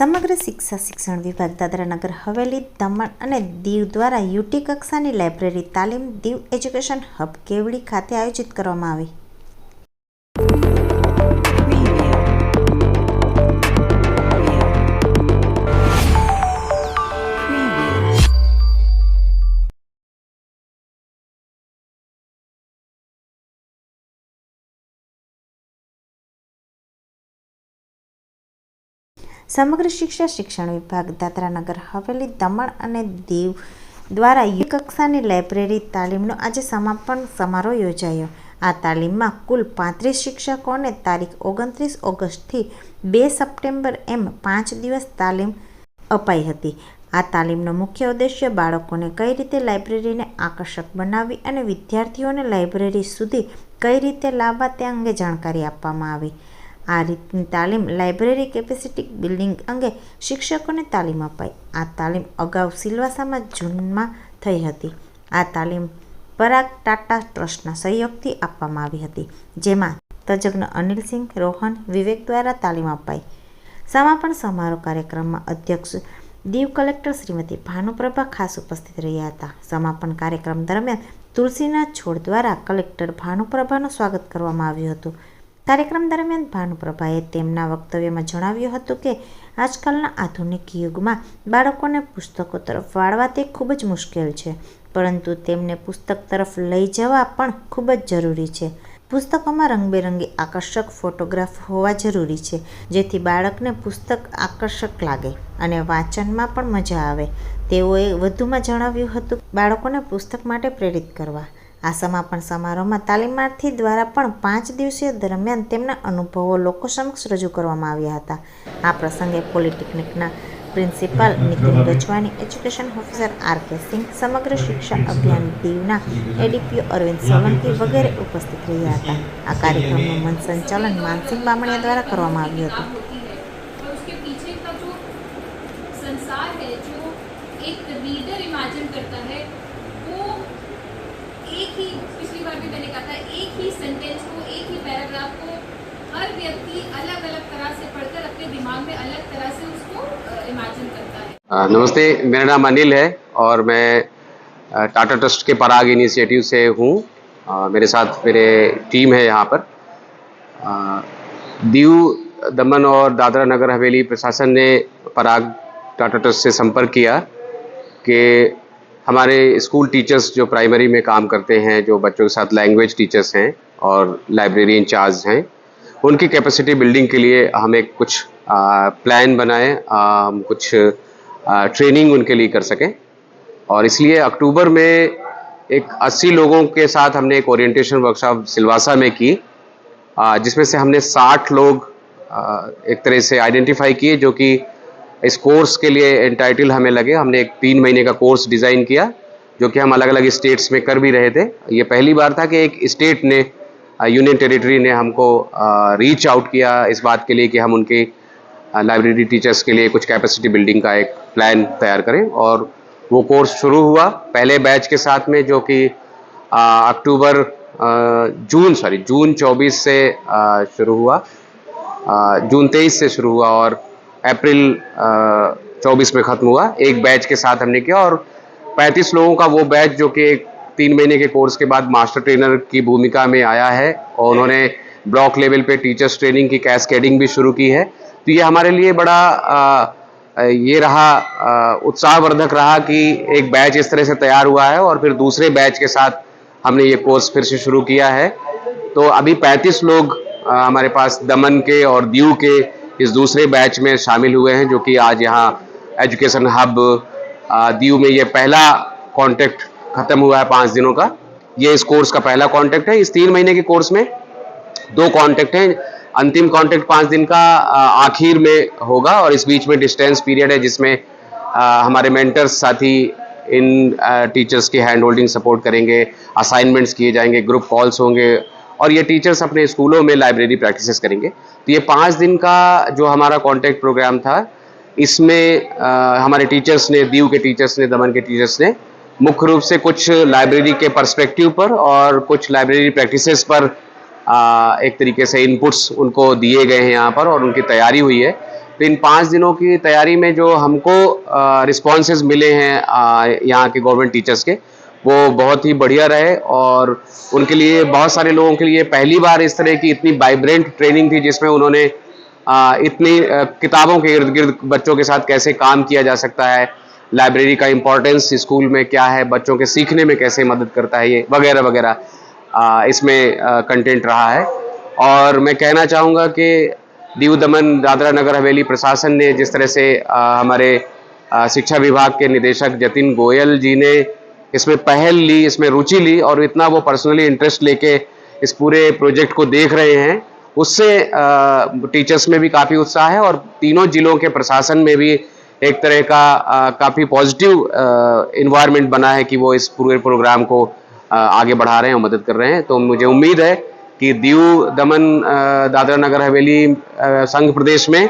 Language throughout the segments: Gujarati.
સમગ્ર શિક્ષા શિક્ષણ વિભાગ દાદરાનગર હવેલી, દમણ અને દીવ દ્વારા યુટી કક્ષાની લાઇબ્રેરી તાલીમ દીવ એજ્યુકેશન હબ કેવડી ખાતે આયોજિત કરવામાં આવી. સમગ્ર શિક્ષા શિક્ષણ વિભાગ દાદરાનગર હવેલી, દમણ અને દીવ દ્વારા યુ કક્ષાની લાઇબ્રેરી તાલીમનો આજે સમાપન સમારોહ યોજાયો. આ તાલીમમાં કુલ પાંત્રીસ શિક્ષકોને તારીખ ઓગણત્રીસ ઓગસ્ટથી બે સપ્ટેમ્બર એમ પાંચ દિવસ તાલીમ અપાઈ હતી. આ તાલીમનો મુખ્ય ઉદ્દેશ્ય બાળકોને કઈ રીતે લાઇબ્રેરીને આકર્ષક બનાવવી અને વિદ્યાર્થીઓને લાઇબ્રેરી સુધી કઈ રીતે લાવવા તે અંગે જાણકારી આપવામાં આવી. આ રીતની તાલીમ લાઇબ્રેરી કેપેસિટી બિલ્ડિંગ અંગે શિક્ષકોને તાલીમ અપાઈ. આ તાલીમ અગાઉ સિલવાસામાં જૂનમાં થઈ હતી. આ તાલીમ પરાગ ટાટા ટ્રસ્ટના સહયોગથી આપવામાં આવી હતી, જેમાં તજજ્ઞ અનિલસિંહ રોહન વિવેક દ્વારા તાલીમ અપાઈ. સમાપન સમારોહ કાર્યક્રમમાં અધ્યક્ષ દીવ કલેક્ટર શ્રીમતી ભાનુપ્રભા ખાસ ઉપસ્થિત રહ્યા હતા. સમાપન કાર્યક્રમ દરમિયાન તુલસીના છોડ દ્વારા કલેક્ટર ભાનુપ્રભાનું સ્વાગત કરવામાં આવ્યું હતું. કાર્યક્રમ દરમિયાન ભાનુપ્રભાએ તેમના વક્તવ્યમાં જણાવ્યું હતું કે, આજકાલના આધુનિક યુગમાં બાળકોને પુસ્તકો તરફ વાળવા તે ખૂબ જ મુશ્કેલ છે, પરંતુ તેમને પુસ્તક તરફ લઈ જવા પણ ખૂબ જ જરૂરી છે. પુસ્તકોમાં રંગબેરંગી આકર્ષક ફોટોગ્રાફ હોવા જરૂરી છે, જેથી બાળકને પુસ્તક આકર્ષક લાગે અને વાંચનમાં પણ મજા આવે. તેઓએ વધુમાં જણાવ્યું હતું, બાળકોને પુસ્તક માટે પ્રેરિત કરવા. આ સમાપન સમારોહમાં તાલીમાર્થી દ્વારા પણ પાંચ દિવસીય દરમિયાન તેમના અનુભવો લોકો સમક્ષ રજૂ કરવામાં આવ્યા હતા. આ પ્રસંગે પોલિટેકનિકના principal Nitin Gajwani education officer R K Singh સમગ્ર શિક્ષા અભિયાન દીવના એડીપીઓ અરવિંદ સોલંકી વગેરે ઉપસ્થિત રહ્યા હતા. આ કાર્યક્રમનું મન સંચાલન માનસિંહ બામણિયા દ્વારા કરવામાં આવ્યું હતું. ही सेंटेंस को एक ही पैराग्राफ को हर व्यक्ति अलग अलग तरह से पढ़कर अपने दिमाग में अलग तरह से उसको इमेजिन करता है। अ, नमस्ते मेरा नाम अनिल है और मैं टाटा ट्रस्ट के पराग इनिशिएटिव से हूँ। मेरे साथ मेरे टीम है यहाँ पर। दीव दमन और दादरा नगर हवेली प्रशासन ने पराग टाटा ट्रस्ट से संपर्क किया कि हमारे स्कूल टीचर्स जो प्राइमरी में काम करते हैं, जो बच्चों के साथ लैंग्वेज टीचर्स हैं और लाइब्रेरी इंचार्ज हैं, उनकी कैपेसिटी बिल्डिंग के लिए हम एक कुछ प्लान बनाए हम कुछ ट्रेनिंग उनके लिए कर सकें। और इसलिए अक्टूबर में एक 80 लोगों के साथ हमने एक ओरिएंटेशन वर्कशॉप सिलवासा में की जिसमें से हमने 60 लोग एक तरह से आइडेंटिफाई किए, जो कि इस कोर्स के लिए एंटाइटल हमें लगे। हमने एक तीन महीने का कोर्स डिज़ाइन किया, जो कि हम अलग अलग स्टेट्स में कर भी रहे थे। ये पहली बार था कि एक स्टेट ने यूनियन टेरिटरी ने हमको रीच आउट किया इस बात के लिए कि हम उनके लाइब्रेरी टीचर्स के लिए कुछ कैपेसिटी बिल्डिंग का एक प्लान तैयार करें। और वो कोर्स शुरू हुआ पहले बैच के साथ में, जो कि अक्टूबर जून सॉरी जून 24 से शुरू हुआ जून 23 से शुरू हुआ और अप्रैल चौबीस में ख़त्म हुआ। एक बैच के साथ हमने किया और 35 लोगों का वो बैच जो कि एक तीन महीने के कोर्स के बाद मास्टर ट्रेनर की भूमिका में आया है और उन्होंने ब्लॉक लेवल पे टीचर्स ट्रेनिंग की कैस्केडिंग भी शुरू की है। तो ये हमारे लिए बड़ा आ, ये रहा उत्साहवर्धक रहा कि एक बैच इस तरह से तैयार हुआ है और फिर दूसरे बैच के साथ हमने ये कोर्स फिर से शुरू किया है। तो अभी 35 लोग आ, हमारे पास दमन के और दीव के इस दूसरे बैच में शामिल हुए हैं, जो कि आज यहाँ एजुकेशन हब दीव में ये पहला कांटेक्ट खत्म हुआ है पाँच दिनों का। ये इस कोर्स का पहला कांटेक्ट है। इस तीन महीने के कोर्स में दो कांटेक्ट हैं। अंतिम कांटेक्ट पाँच दिन का आखिर में होगा और इस बीच में डिस्टेंस पीरियड है, जिसमें हमारे मेंटर्स साथी, इन टीचर्स की हैंड होल्डिंग सपोर्ट करेंगे असाइनमेंट्स किए जाएँगे ग्रुप कॉल्स होंगे और ये टीचर्स अपने स्कूलों में लाइब्रेरी प्रैक्टिसेस करेंगे। तो ये पाँच दिन का जो हमारा कॉन्टेक्ट प्रोग्राम था इसमें आ, हमारे टीचर्स ने दीव के टीचर्स ने दमन के टीचर्स ने मुख्य रूप से कुछ लाइब्रेरी के पर्सपेक्टिव पर और कुछ लाइब्रेरी प्रैक्टिसेस पर आ, एक तरीके से इनपुट्स उनको दिए गए हैं यहाँ पर और उनकी तैयारी हुई है। तो इन पाँच दिनों की तैयारी में जो हमको रिस्पॉन्सेज मिले हैं यहाँ के गवर्नमेंट टीचर्स के वो बहुत ही बढ़िया रहे और उनके लिए, बहुत सारे लोगों के लिए पहली बार इस तरह की इतनी वाइब्रेंट ट्रेनिंग थी जिसमें उन्होंने इतनी किताबों के इर्द गिर्द बच्चों के साथ कैसे काम किया जा सकता है लाइब्रेरी का इम्पोर्टेंस स्कूल में क्या है, बच्चों के सीखने में कैसे मदद करता है ये, वगैरह वगैरह इसमें कंटेंट रहा है। और मैं कहना चाहूँगा कि दीव दमन दादरा नगर हवेली प्रशासन ने जिस तरह से हमारे शिक्षा विभाग के निदेशक जतिन गोयल जी ने इसमें पहल ली इसमें रुचि ली और इतना वो पर्सनली इंटरेस्ट लेके इस पूरे प्रोजेक्ट को देख रहे हैं। उससे टीचर्स में भी काफ़ी उत्साह है और तीनों जिलों के प्रशासन में भी एक तरह का काफ़ी पॉजिटिव इन्वायरमेंट बना है कि वो इस पूरे प्रोग्राम को अ, आगे बढ़ा रहे हैं और मदद कर रहे हैं। तो मुझे उम्मीद है कि दीव दमन दादरा नगर हवेली संघ प्रदेश में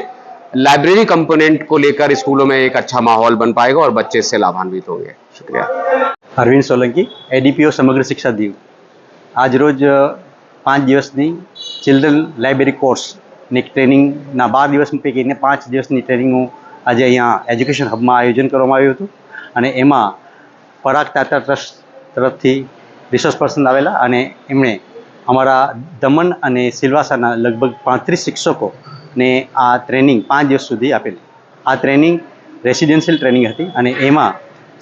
लाइब्रेरी कंपोनेंट को लेकर स्कूलों में एक अच्छा माहौल बन पाएगा और बच्चे इससे लाभान्वित होंगे। शुक्रिया। અરવિંદ સોલંકી એડીપીઓ સમગ્ર શિક્ષા દીવ. આજ રોજ પાંચ દિવસની ચિલ્ડ્રન લાઇબ્રેરી કોર્સની ટ્રેનિંગના બાર દિવસ પૈકીને પાંચ દિવસની ટ્રેનિંગનું આજે અહીંયા એજ્યુકેશન હબમાં આયોજન કરવામાં આવ્યું હતું. અને એમાં પરાગ તાતા ટ્રસ્ટ તરફથી રિસોર્સ પર્સન આવેલા અને એમણે અમારા દમણ અને સિલવાસાના લગભગ પાંત્રીસ શિક્ષકોને આ ટ્રેનિંગ પાંચ દિવસ સુધી આપેલી. આ ટ્રેનિંગ રેસિડેન્શિયલ ટ્રેનિંગ હતી અને એમાં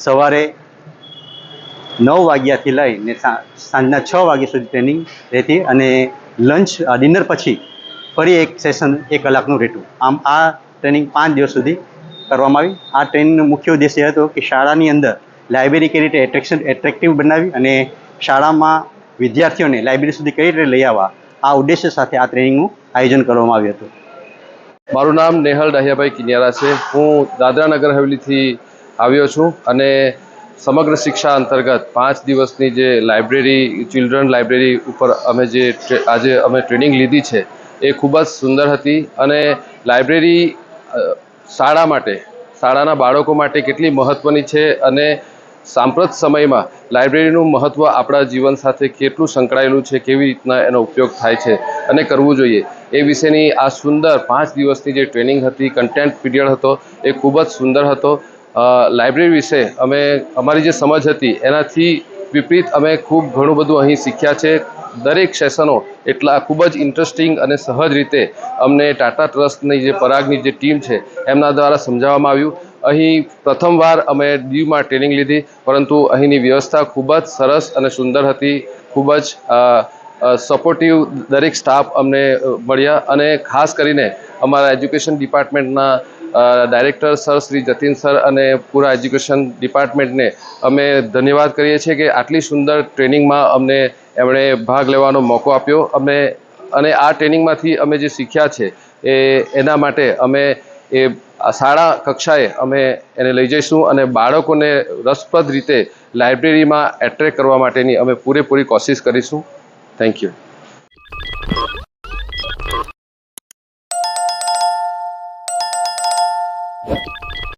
સવારે નવ વાગ્યાથી લઈને સાંજના છ વાગ્યા સુધી ટ્રેનિંગ રહેતી અને લંચ ડિનર પછી ફરી એક સેશન એક કલાકનું રહેતું. આમ આ ટ્રેનિંગ પાંચ દિવસ સુધી કરવામાં આવી. આ ટ્રેનિંગનો મુખ્ય ઉદ્દેશ્ય હતો કે શાળાની અંદર લાઇબ્રેરી કઈ રીતે એટ્રેક્શન એટ્રેક્ટિવ બનાવી અને શાળામાં વિદ્યાર્થીઓને લાઇબ્રેરી સુધી કઈ રીતે લઈ આવવા, આ ઉદ્દેશ્ય સાથે આ ટ્રેનિંગનું આયોજન કરવામાં આવ્યું હતું. મારું નામ નેહલ ડાહિયાભાઈ કિનિયારા છે. હું દાદરા નગર હવેલીથી આવ્યો છું અને સમગ્ર શિક્ષા અંતર્ગત પાંચ દિવસની જે લાઇબ્રેરી, ચિલ્ડ્રન લાઇબ્રેરી ઉપર અમે જે આજે અમે ટ્રેનિંગ લીધી છે, એ ખૂબ જ સુંદર હતી અને લાઇબ્રેરી શાળા માટે, શાળાના બાળકો માટે કેટલી મહત્ત્વની છે અને સાંપ્રત સમયમાં લાઇબ્રેરીનું મહત્ત્વ આપણા જીવન સાથે કેટલું સંકળાયેલું છે, કેવી રીતના એનો ઉપયોગ થાય છે અને કરવું જોઈએ. એ વિશેની આ સુંદર પાંચ દિવસની જે ટ્રેનિંગ હતી, કન્ટેન્ટ પીરિયડ હતો, એ ખૂબ જ સુંદર હતો લાઇબ્રેરી વિશે અમે, અમારી જે સમજ હતી, એનાથી વિપરીત અમે ખૂબ ઘણું બધું અહીં શીખ્યા છે. દરેક સેશનો એટલા ખૂબ જ ઇન્ટરેસ્ટિંગ અને સહજ રીતે અમને ટાટા ટ્રસ્ટની જે પરાગની જે ટીમ છે, એમના દ્વારા સમજાવવામાં આવ્યું. અહીં પ્રથમવાર અમે દીવમાં ટ્રેનિંગ લીધી, પરંતુ અહીંની વ્યવસ્થા ખૂબ જ સરસ અને સુંદર હતી. ખૂબ જ સપોર્ટિવ દરેક સ્ટાફ અમને મળ્યા અને ખાસ કરીને અમારા education ડિપાર્ટમેન્ટના director sir Shri Jatin sir અને પૂરા એજ્યુકેશન ડિપાર્ટમેન્ટને અમે ધન્યવાદ કરીએ છીએ કે આટલી સુંદર ટ્રેનિંગમાં અમને એમણે ભાગ લેવાનો મોકો આપ્યો. અમે, અને આ ટ્રેનિંગમાંથી અમે જે શીખ્યા છે એ, એના માટે અમે એ શાળા કક્ષાએ અમે એને લઈ જઈશું અને બાળકોને રસપ્રદ રીતે લાઇબ્રેરીમાં એટ્રેક કરવા માટેની અમે પૂરેપૂરી કોશિશ કરીશું. Thank you